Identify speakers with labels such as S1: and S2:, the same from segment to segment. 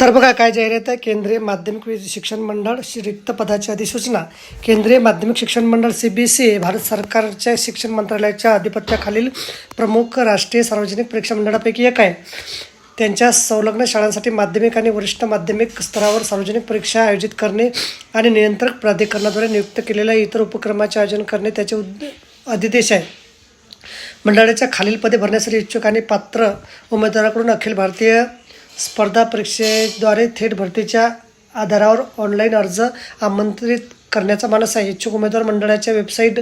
S1: तर बघा काय जाहिरात आहे केंद्रीय माध्यमिक वि- शिक्षण मंडळ रिक्त पदाची अधिसूचना. केंद्रीय माध्यमिक शिक्षण मंडळ सी बी सी भारत सरकारच्या शिक्षण मंत्रालयाच्या अधिपत्याखालील प्रमुख राष्ट्रीय सार्वजनिक परीक्षा मंडळापैकी एक आहे. त्यांच्या संलग्न शाळांसाठी माध्यमिक आणि वरिष्ठ माध्यमिक स्तरावर सार्वजनिक परीक्षा आयोजित करणे आणि नियंत्रक प्राधिकरणाद्वारे नियुक्त केलेल्या इतर उपक्रमाचे आयोजन करणे त्याचे उद् अधिदेश आहे. मंडळाच्या खालील पदे भरण्यासाठी इच्छुक आणि पात्र उमेदवाराकडून अखिल भारतीय स्पर्धा परीक्षेद्वारे थेट भरतीच्या आधारावर ऑनलाईन अर्ज आमंत्रित करण्याचा मानस आहे. इच्छुक उमेदवार मंडळाच्या website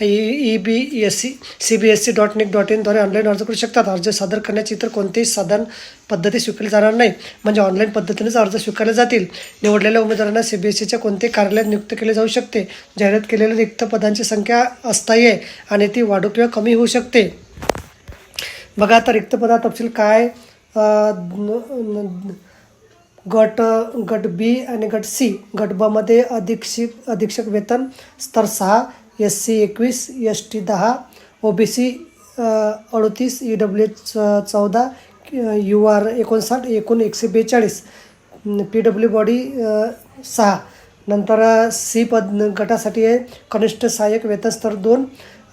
S1: E B S C C B S C dot nic dot इनद्वारे online अर्ज करू शकतात. अर्ज सादर करण्याची इतर कोणतीही साधन पद्धती स्वीकारली जाणार नाही. म्हणजे ऑनलाईन पद्धतीनेच अर्ज स्वीकारले जातील. निवडलेल्या उमेदवारांना सी बी एस सीच्या कोणत्याही कार्यालयात नियुक्त केले जाऊ शकते. जाहिरात केलेल्या रिक्त पदांची संख्या अस्थायी आहे आणि ती वाढू किंवा कमी होऊ शकते. बघा आता रिक्त पदा तपशील काय गट गट बी आणि गट सी गट बमध्ये अधीक्षक अधीक्षक वेतन स्तर सहा एस सी एकवीस एस टी दहा ओ बी सी अडतीस ई डब्ल्यू एच चौदा यू आर एकोणसाठ एकूण एकशे बेचाळीस पी डब्ल्यू बॉडी सहा. नंतर सी पद गटासाठी आहे कनिष्ठ सहाय्यक वेतन स्तर दोन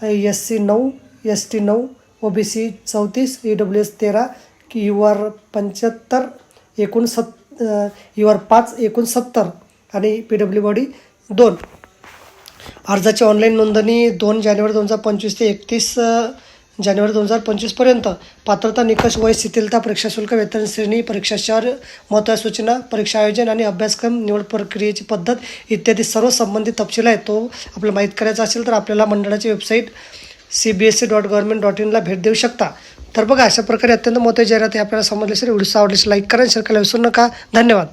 S1: एस सी नऊ एस टी नऊ ओ बी सी चौतीस ई डब्ल्यू एस तेरा यू आर पंच्याहत्तर एकूण सत् यू आर पाच एकूण सत्तर आणि पी डब्ल्यू बॉडी दोन. अर्जाची ऑनलाईन नोंदणी दोन जानेवारी दोन हजार पंचवीस ते एकतीस जानेवारी दोन हजार पंचवीसपर्यंत पात्रता निकष वय शिथिलता परीक्षा शुल्क वेतन श्रेणी परीक्षाचार महत्त्वाच्या सूचना परीक्षा आयोजन आणि अभ्यासक्रम निवड प्रक्रियेची पद्धत इत्यादी सर्व संबंधित तपशील आहे तो आपल्याला माहीत करायचा असेल तर आपल्याला मंडळाची website C B S C dot government dot इनला भेट देऊ शकता. तर बघा अशा प्रकारे अत्यंत महत्त्वाची जाहिरात आहे. आपल्याला समजली असेल व्हिडिओ आवडल्यास लाईक करा शेअर करायला विसरू नका. धन्यवाद.